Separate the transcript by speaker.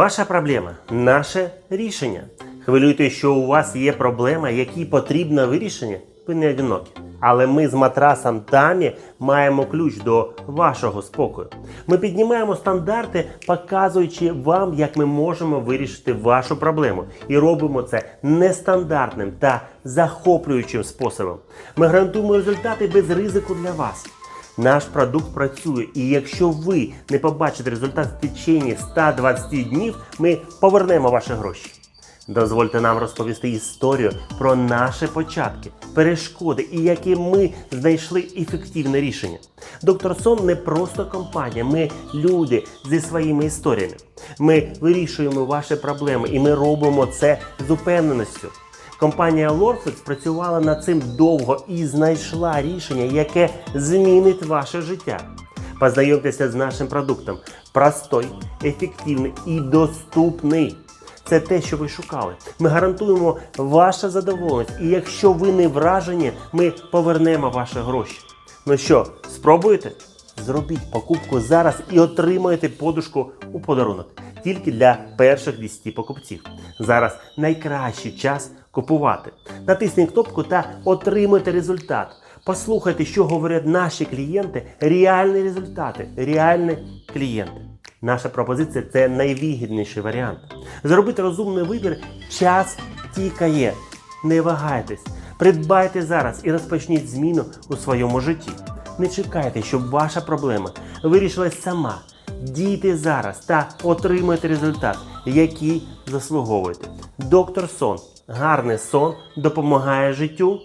Speaker 1: Ваша проблема наше рішення. Хвилюйте, що у вас є проблема, якій потрібно вирішення. Ви не одинокі. Але ми з матрасом Тамі маємо ключ до вашого спокою. Ми піднімаємо стандарти, показуючи вам, як ми можемо вирішити вашу проблему. І робимо це нестандартним та захоплюючим способом. Ми гарантуємо результати без ризику для вас. Наш продукт працює, і якщо ви не побачите результат в течение 120 днів, ми повернемо ваші гроші. Дозвольте нам розповісти історію про наші початки, перешкоди і які ми знайшли ефективне рішення. Доктор Сон не просто компанія, ми люди зі своїми історіями. Ми вирішуємо ваші проблеми і ми робимо це з упевненістю. Компанія Lorflex працювала над цим довго і знайшла рішення, яке змінить ваше життя. Познайомтеся з нашим продуктом. Простой, ефективний і доступний. Це те, що ви шукали. Ми гарантуємо ваше задоволення. І якщо ви не вражені, ми повернемо ваші гроші. Ну що, спробуєте? Зробіть покупку зараз і отримаєте подушку у подарунок тільки для перших 10 покупців. Зараз найкращий час купувати. Натисніть кнопку та отримайте результат. Послухайте, що говорять наші клієнти. Реальні результати, реальні клієнти. Наша пропозиція це найвигідніший варіант. Зробити розумний вибір час тікає. Не вагайтесь, придбайте зараз і розпочніть зміну у своєму житті. Не чекайте, щоб ваша проблема вирішилась сама. Дійте зараз та отримайте результат, який заслуговуєте. Доктор Сон. Гарний сон допомагає життю